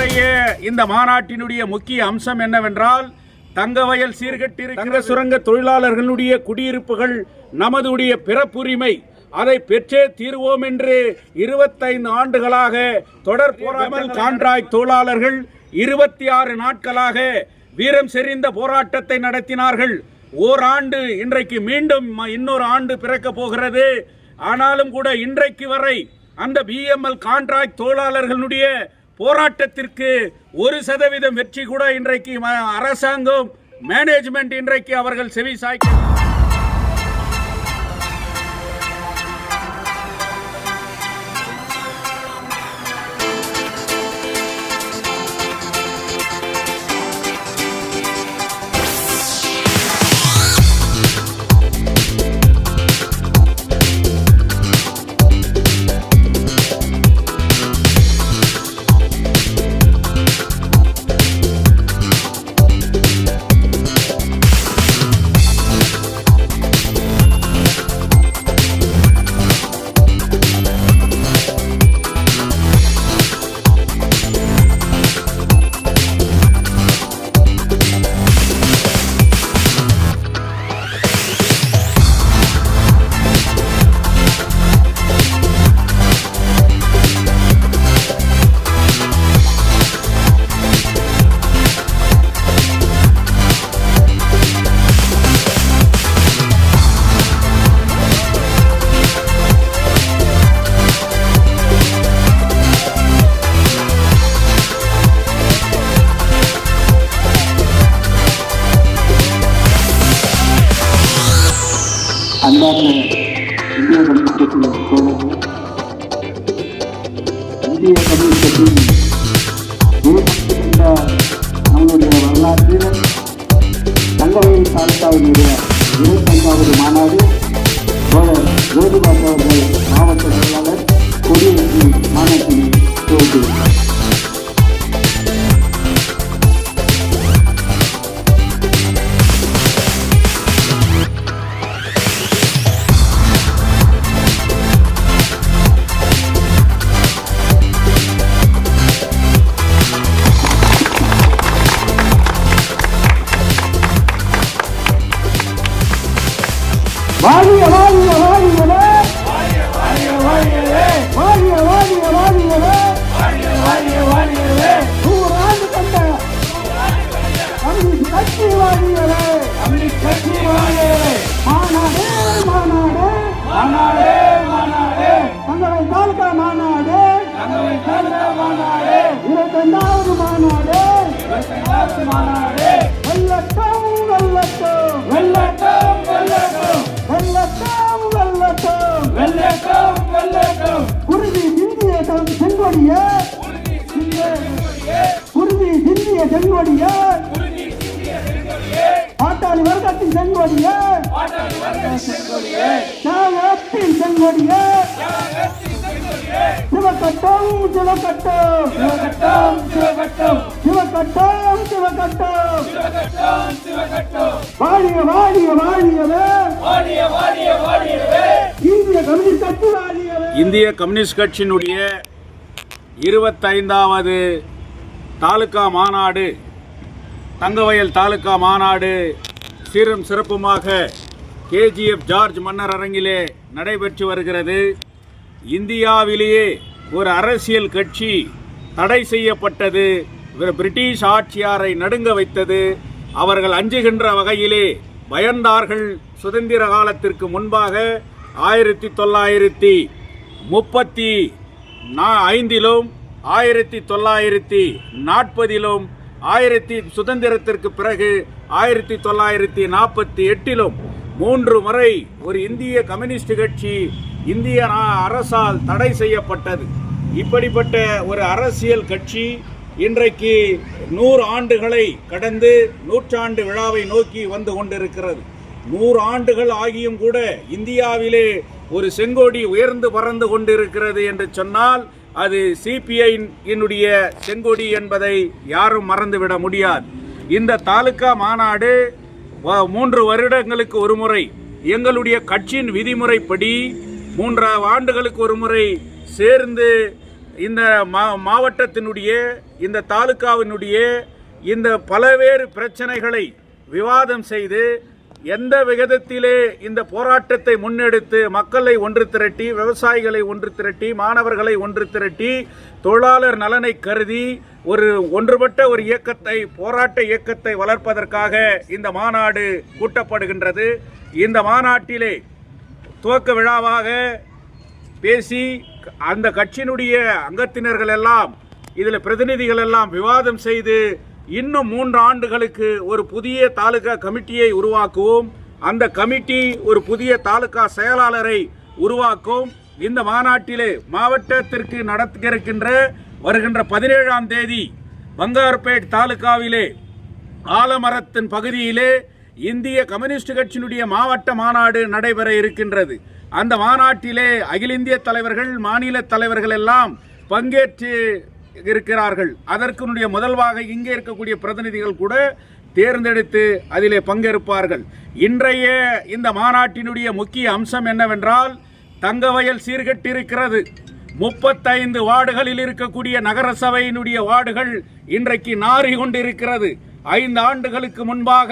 இன்றைய இந்த மாநாட்டினுடைய முக்கிய அம்சம் என்னவென்றால் தங்கவயல் சீர்கட்டி தங்க சுரங்க தொழிலாளர்களுடைய குடியிருப்புகள் நமதுடைய பிறப்புரிமை. அதை பெற்றே தீர்வோம் என்று இருபத்தைந்து ஆண்டுகளாக தொடர் போராமல் கான்ட்ராக்ட் தொழிலாளர்கள் இருபத்தி ஆறு நாட்களாக வீரம் செறிந்த போராட்டத்தை நடத்தினார்கள். ஓராண்டு இன்றைக்கு மீண்டும் இன்னொரு ஆண்டு பிறக்க போகிறது. ஆனாலும் கூட இன்றைக்கு வரை அந்த பிஎம்எல் கான்ட்ராக்ட் தொழிலாளர்களுடைய போராட்டத்திற்கு ஒரு சதவீதம் வெற்றி கூட இன்றைக்கு அரசாங்கம் மேனேஜ்மெண்ட் இன்றைக்கு அவர்கள் செவி சாய்க்க அன்பார்ந்த இந்திய கம்யூனிஸ்ட் கட்சியின் இந்திய கம்யூனிஸ்ட் கட்சியின் என்ற நம்முடைய வரலாற்றில் தங்கவயல் தாலுகாவினுடைய மாநாடு தோழர் ஜோதிபாஸ் அவர்கள் மாவட்ட செயலாளர் கொடியேற்றி மாநாட்டினை துவக்கினார் வாழிய வாழிய வாழியவே வாழிய வாழிய வாழியவே நூறாண்டு கண்ட கம்யூனிஸ்ட் கட்சி வாழியவே மாநாடு மாநாடு. தங்களை தாலுகா மாநாடு. இருபத்தைந்தாவது மாநாடு. வெள்ளட்டம் செங்கொடிய. குருதி சிந்திய செங்கொடிய. பாட்டாளி வர்க்கத்தின் செங்கொடிய. தியாகத்தின் செங்கொடிய. சிவக்கட்டம் சிவக்கட்டம். சிவக்கட்டம் சிவக்கட்டம். வாழிய வாழிய வாழியவே. இந்திய கம்யூனிஸ்ட் கட்சி வாழியவே. இந்திய கம்யூனிஸ்ட் கட்சியினுடைய இருபத்தைந்தாவது தாலுகா மாநாடு தங்கவயல் தாலுகா மாநாடு சீரும் சிறப்புமாக கேஜிஎஃப் ஜார்ஜ் மன்னர் அரங்கிலே நடைபெற்று வருகிறது. இந்தியாவிலேயே ஒரு அரசியல் கட்சி தடை செய்யப்பட்டது. ஒரு பிரிட்டிஷ் ஆட்சியாரை நடுங்க வைத்தது. அவர்கள் அஞ்சுகின்ற வகையிலே பயந்தார்கள். சுதந்திர காலத்திற்கு முன்பாக ஆயிரத்தி தொள்ளாயிரத்தி முப்பத்தி நா ஐந்திலும் ஆயிரத்தி தொள்ளாயிரத்தி நாற்பதிலும் ஆயிரத்தி சுதந்திரத்திற்கு பிறகு ஆயிரத்தி தொள்ளாயிரத்தி நாற்பத்தி எட்டிலும் மூன்று முறை ஒரு இந்திய கம்யூனிஸ்ட் கட்சி இந்திய நா- அரசால் தடை செய்யப்பட்டது. இப்படிப்பட்ட ஒரு அரசியல் கட்சி இன்றைக்கு நூறு ஆண்டுகளை கடந்து நூற்றாண்டு விழாவை நோக்கி வந்து கொண்டிருக்கிறது. நூறு ஆண்டுகள் ஆகியும் கூட இந்தியாவிலே ஒரு செங்கோடி உயர்ந்து பறந்து கொண்டிருக்கிறது என்று சொன்னால் அது சிபிஐ என்னுடைய செங்கொடி என்பதை யாரும் மறந்துவிட முடியாது. இந்த தாலுகா மாநாடு மூன்று வருடங்களுக்கு ஒரு முறை எங்களுடைய கட்சியின் விதிமுறைப்படி மூன்று ஆண்டுகளுக்கு ஒரு முறை சேர்ந்து இந்த மா மாவட்டத்தினுடைய இந்த தாலுகாவினுடைய இந்த பலவேறு பிரச்சனைகளை விவாதம் செய்து எந்த விகிதத்திலே இந்த போராட்டத்தை முன்னெடுத்து மக்களை ஒன்று திரட்டி விவசாயிகளை ஒன்று திரட்டி மாணவர்களை ஒன்று திரட்டி தொழிலாளர் நலனை கருதி ஒரு ஒன்றுபட்ட ஒரு இயக்கத்தை போராட்ட இயக்கத்தை வளர்ப்பதற்காக இந்த மாநாடு கூட்டப்படுகின்றது. இந்த மாநாட்டிலே துவக்க விழாவாக பேசி அந்த கட்சியினுடைய அங்கத்தினர்கள் எல்லாம் இதில் பிரதிநிதிகள் எல்லாம் விவாதம் செய்து இன்னும் மூன்று ஆண்டுகளுக்கு ஒரு புதிய தாலுகா கமிட்டியை உருவாக்குவோம். அந்த கமிட்டி ஒரு புதிய தாலுகா செயலாளரை உருவாக்கும். இந்த மாநாட்டிலே மாவட்டத்திற்கு நடத்திருக்கின்ற வருகின்ற பதினேழாம் தேதி பங்கார்பேட் தாலுகாவிலே ஆலமரத்தின் பகுதியிலே இந்திய கம்யூனிஸ்ட் கட்சியினுடைய மாவட்ட மாநாடு நடைபெற இருக்கின்றது. அந்த மாநாட்டிலே அகில இந்திய தலைவர்கள் மாநில தலைவர்கள் எல்லாம் பங்கேற்று இருக்கிறார்கள். அதற்குனுடைய முதல்வாக இங்கே இருக்கக்கூடிய பிரதிநிதிகள் கூட தேர்ந்தெடுத்து அதிலே பங்கேற்பார்கள். இன்றைய இந்த மாநாட்டினுடைய முக்கிய அம்சம் என்னவென்றால் தங்கவயல் சீர்கட்டிருக்கிறது. முப்பத்தைந்து வார்டுகளில் இருக்கக்கூடிய நகரசபையினுடைய வார்டுகள் இன்றைக்கு நாறி கொண்டிருக்கிறது. ஐந்து ஆண்டுகளுக்கு முன்பாக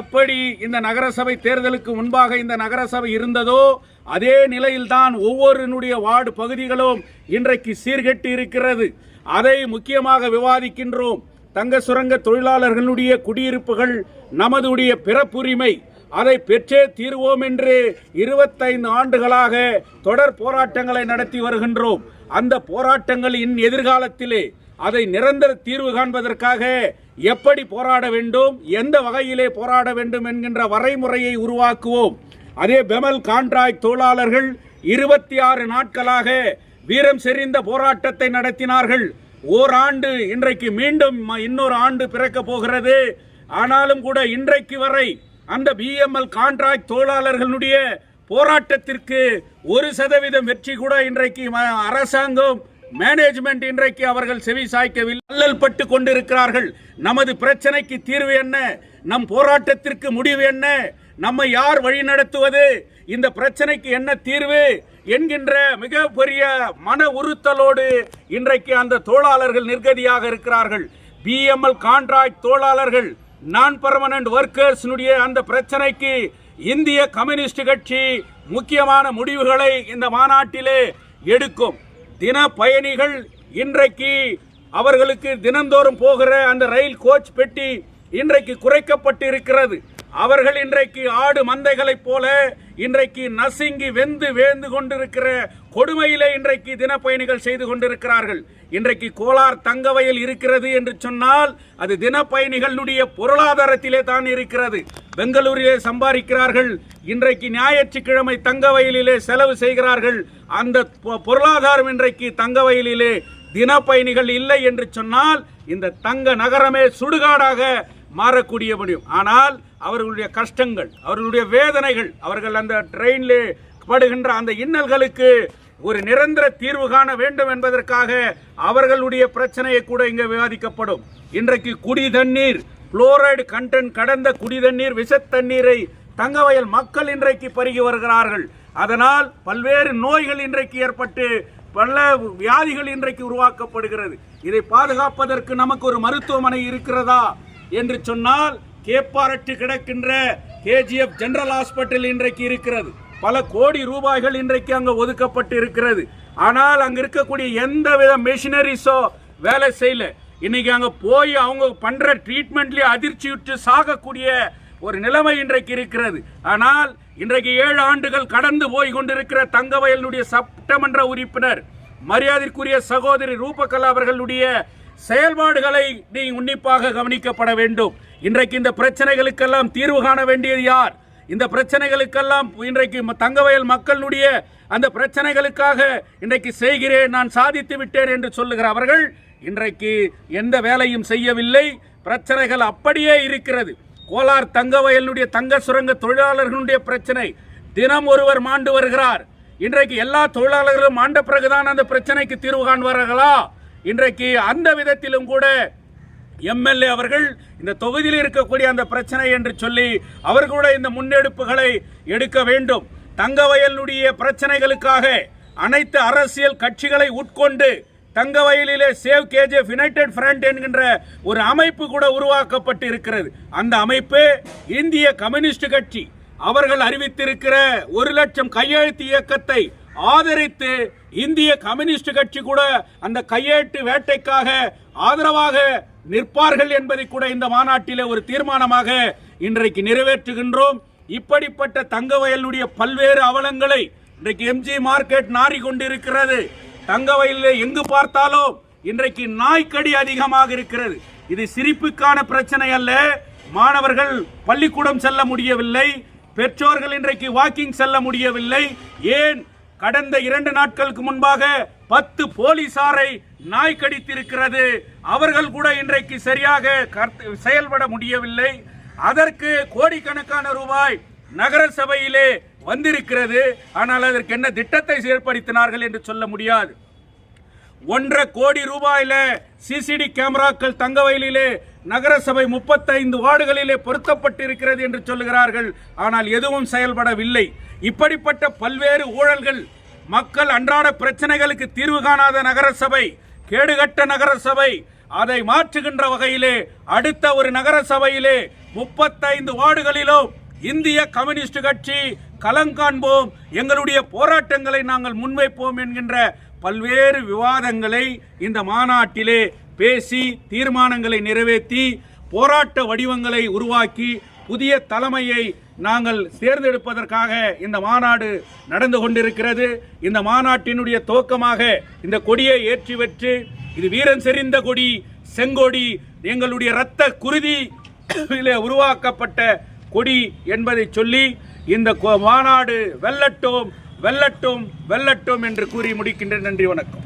எப்படி இந்த நகரசபை தேர்தலுக்கு முன்பாக இந்த நகரசபை இருந்ததோ அதே நிலையில்தான் ஒவ்வொருனுடைய வார்டு பகுதிகளும் இன்றைக்கு சீர்கட்டி இருக்கிறது அதை முக்கியமாக விவாதிக்கின்றோம். தங்க சுரங்க தொழிலாளர்களுடைய குடியிருப்புகள் நமதுடைய பிறப்புரிமை அதை பெற்றே தீர்வோம் என்று இருபத்தைந்து ஆண்டுகளாக தொடர் போராட்டங்களை நடத்தி வருகின்றோம். அந்த போராட்டங்களின் எதிர்காலத்திலே அதை நிரந்தர தீர்வு காண்பதற்காக எப்படி போராட வேண்டும் எந்த வகையிலே போராட வேண்டும் என்கின்ற வரைமுறையை உருவாக்குவோம். அதே பெமல் கான்ட்ராக்ட் தொழிலாளர்கள் இருபத்தி ஆறு நாட்களாக வீரம் செறிந்த போராட்டத்தை நடத்தினார்கள். ஓராண்டு இன்றைக்கு மீண்டும் இன்னொரு ஆண்டு பிறக்க போகிறது. ஆனாலும் கூட இன்றைக்கு வரை அந்த பிஎம்எல் கான்ட்ராக்ட் தொழிலாளர்களுடைய போராட்டத்திற்கு ஒரு சதவீதம் வெற்றி கூட இன்றைக்கு அரசாங்கம் மேனேஜ்மெண்ட் இன்றைக்கு அவர்கள் செவி சாய்க்கவில்லை. அல்லல் பட்டு கொண்டிருக்கிறார்கள். நமது பிரச்சனைக்கு தீர்வு என்ன? நம் போராட்டத்திற்கு முடிவு என்ன? நம்மை யார் வழி நடத்துவது இந்த பிரச்சனைக்கு என்ன தீர்வு? என்கின்ற மிகப்பெரிய மன உறுத்தலோடு இன்றைக்கு அந்த தொழிலாளர்கள் நிர்கதியாக இருக்கிறார்கள். பிஎம்எல் கான்ட்ராக்ட் தொழிலாளர்கள் நான் பர்மனன்ட் ஒர்க்கர்ஸினுடைய அந்த பிரச்சனைக்கு இந்திய கம்யூனிஸ்ட் கட்சி முக்கியமான முடிவுகளை இந்த மாநாட்டிலே எடுக்கும். தின பயணிகள் இன்றைக்கு அவர்களுக்கு தினந்தோறும் போகிற அந்த ரயில் கோச் பெட்டி இன்றைக்கு குறைக்கப்பட்டு இருக்கிறது அவர்கள் இன்றைக்கு ஆடு மந்தைகளைப் போல இன்றைக்கு நசுங்கி வெந்து வேந்து கொண்டிருக்கிற கொடுமையிலே இன்றைக்கு தினப்பயணிகள் செய்து கொண்டிருக்கிறார்கள். இன்றைக்கு கோலார் தங்கவயல் இருக்கிறது என்று சொன்னால் அது தினப்பயணிகளுடைய பொருளாதாரத்திலே தான் இருக்கிறது. பெங்களூரிலே சம்பாதிக்கிறார்கள். இன்றைக்கு ஞாயிற்றுக்கிழமை தங்கவயலிலே செலவு செய்கிறார்கள். அந்த பொ- பொருளாதாரம் இன்றைக்கு தங்கவயலிலே தினப்பயணிகள் இல்லை என்று சொன்னால் இந்த தங்க நகரமே சுடுகாடாக மாறக்கூடிய முடியும் ஆனால் அவர்களுடைய கஷ்டங்கள் அவர்களுடைய வேதனைகள் அவர்கள் அந்த ட்ரெயினில் படுகின்ற அந்த இன்னல்களுக்கு ஒரு நிரந்தர தீர்வு காண வேண்டும் என்பதற்காக அவர்களுடைய பிரச்சனையை கூட இங்கே விவாதிக்கப்படும். இன்றைக்கு குடி தண்ணீர் புளோரைடு கண்டென்ட் கடந்த குடி தண்ணீர் விஷத் தண்ணீரை தங்கவயல் மக்கள் இன்றைக்கு பருகி வருகிறார்கள். அதனால் பல்வேறு நோய்கள் இன்றைக்கு ஏற்பட்டு பல வியாதிகள் இன்றைக்கு உருவாக்கப்படுகிறது. இதை பாதுகாப்பதற்கு நமக்கு ஒரு மருத்துவமனை இருக்கிறதா? என்று சொன்னால் கேப்பாரட்டு கிடக்கின்ற கேஜிஎஃப் ஜெனரல் ஹாஸ்பிட்டல் இன்றைக்கு இருக்கிறது. பல கோடி ரூபாய்கள் இன்றைக்கு அங்கே ஒதுக்கப்பட்டு இருக்கிறது ஆனால் அங்கே இருக்கக்கூடிய எந்த வித மெஷினரிஸோ வேலை செய்யல. இன்னைக்கு அங்கே போய் அவங்க பண்ணுற ட்ரீட்மெண்ட்லேயே அதிர்ச்சியுற்று சாகக்கூடிய ஒரு நிலைமை இன்றைக்கு இருக்கிறது. ஆனால் இன்றைக்கு ஏழு ஆண்டுகள் கடந்து போய் கொண்டிருக்கிற தங்கவயலுடைய சட்டமன்ற உறுப்பினர் மரியாதைக்குரிய சகோதரி ரூபகலா அவர்களுடைய செயல்பாடுகளை நீ உன்னிப்பாக கவனிக்கப்பட வேண்டும். இன்றைக்கு இந்த பிரச்சனைகளுக்கெல்லாம் தீர்வு காண வேண்டியது யார்? இந்த பிரச்சனைகளுக்கெல்லாம் இன்றைக்கு தங்கவயல் மக்களுடைய அந்த பிரச்சனைகளுக்காக இன்றைக்கு செய்கிறேன் நான் சாதித்து விட்டேன் என்று சொல்லுகிற அவர்கள் இன்றைக்கு எந்த வேலையும் செய்யவில்லை. பிரச்சனைகள் அப்படியே இருக்கிறது. கோலார் தங்கவயலுடைய தங்க சுரங்க தொழிலாளர்களுடைய பிரச்சனை. தினம் ஒருவர் மாண்டு வருகிறார். இன்றைக்கு எல்லா தொழிலாளர்களும் ஆண்ட பிறகுதான் அந்த பிரச்சனைக்கு தீர்வு காண்பார்களா இன்றைக்கு அந்த விதத்திலும் கூட எம்எல்ஏ அவர்கள் இந்த தொகுதியில் இருக்கக்கூடிய அந்த பிரச்சனை என்று சொல்லி அவர்களுடைய இந்த முன்னெடுப்புகளை எடுக்க வேண்டும். தங்கவயலுடைய பிரச்சனைகளுக்காக அனைத்து அரசியல் கட்சிகளை உட்கொண்டு தங்கவயலிலே சேவ் கேஜிஎஃப் யுனைடெட் ஃப்ரண்ட் என்கின்ற ஒரு அமைப்பு கூட உருவாக்கப்பட்டு இருக்கிறது அந்த அமைப்பு இந்திய கம்யூனிஸ்ட் கட்சி. அவர்கள் அறிவித்திருக்கிற ஒரு லட்சம் கையெழுத்து இயக்கத்தை ஆதரித்து இந்திய கம்யூனிஸ்ட் கட்சி கூட அந்த கையேட்டு வேட்டைக்காக ஆதரவாக நிற்பார்கள் என்பதை கூட இந்த மாநாட்டிலே ஒரு தீர்மானமாக இன்றைக்கு நிறைவேற்றுகின்றோம். இப்படிப்பட்ட தங்கவயலுடைய பல்வேறு அவலங்களை இன்றைக்கு எம்ஜி மார்க்கெட் நாறி கொண்டிருக்கிறது. தங்கவயலில் எங்கு பார்த்தாலும் இன்றைக்கு நாய்க்கடி அதிகமாக இருக்கிறது. இது சிரிப்புக்கான பிரச்சனை அல்ல. மாணவர்கள் பள்ளிக்கூடம் செல்ல முடியவில்லை. பெற்றோர்கள் இன்றைக்கு வாக்கிங் செல்ல முடியவில்லை. ஏன் கடந்த இரண்டு நாட்களுக்கு முன்பாக பத்து போலீசாரை நாய் கடித்திருக்கிறது அவர்கள் கூட இன்றைக்கு சரியாக செயல்பட முடியவில்லை. அதற்கு கோடிக்கணக்கான ரூபாய் நகர சபையிலே வந்திருக்கிறது. ஆனால் அதற்கு என்ன திட்டத்தை செயல்படுத்தினார்கள் என்று சொல்ல முடியாது. ஒன்றரை கோடி ரூபாயில சிசிடி கேமராக்கள் தங்கவயலிலே நகரசபை முப்பத்தைந்து வார்டுகளிலே பொருத்தப்பட்டிருக்கிறது என்று சொல்லுகிறார்கள். ஆனால் எதுவும் செயல்படவில்லை. இப்படிப்பட்ட பல்வேறு ஊழல்கள் மக்கள் அன்றாட பிரச்சனைகளுக்கு தீர்வு காணாத நகரசபை கேடுகட்ட நகரசபை அதை மாற்றுகின்ற வகையிலே அடுத்த ஒரு நகரசபையிலே முப்பத்தைந்து வார்டுகளிலும் இந்திய கம்யூனிஸ்ட் கட்சி களங்காண்போம் எங்களுடைய போராட்டங்களை நாங்கள் முன்வைப்போம் என்கின்ற பல்வேறு விவாதங்களை இந்த மாநாட்டிலே பேசி தீர்மானங்களை நிறைவேற்றி போராட்ட வடிவங்களை உருவாக்கி புதிய தலைமையை நாங்கள் தேர்ந்தெடுப்பதற்காக இந்த மாநாடு நடந்து கொண்டிருக்கிறது. இந்த மாநாட்டினுடைய துவக்கமாக இந்த கொடியை ஏற்றி வெற்று இது வீரன் செறிந்த கொடி செங்கொடி எங்களுடைய இரத்த குருதி உருவாக்கப்பட்ட கொடி என்பதை சொல்லி இந்த கொ- மாநாடு வெல்லட்டோம் வெல்லட்டோம் வெல்லட்டோம் என்று கூறி முடிக்கின்றேன். நன்றி வணக்கம்.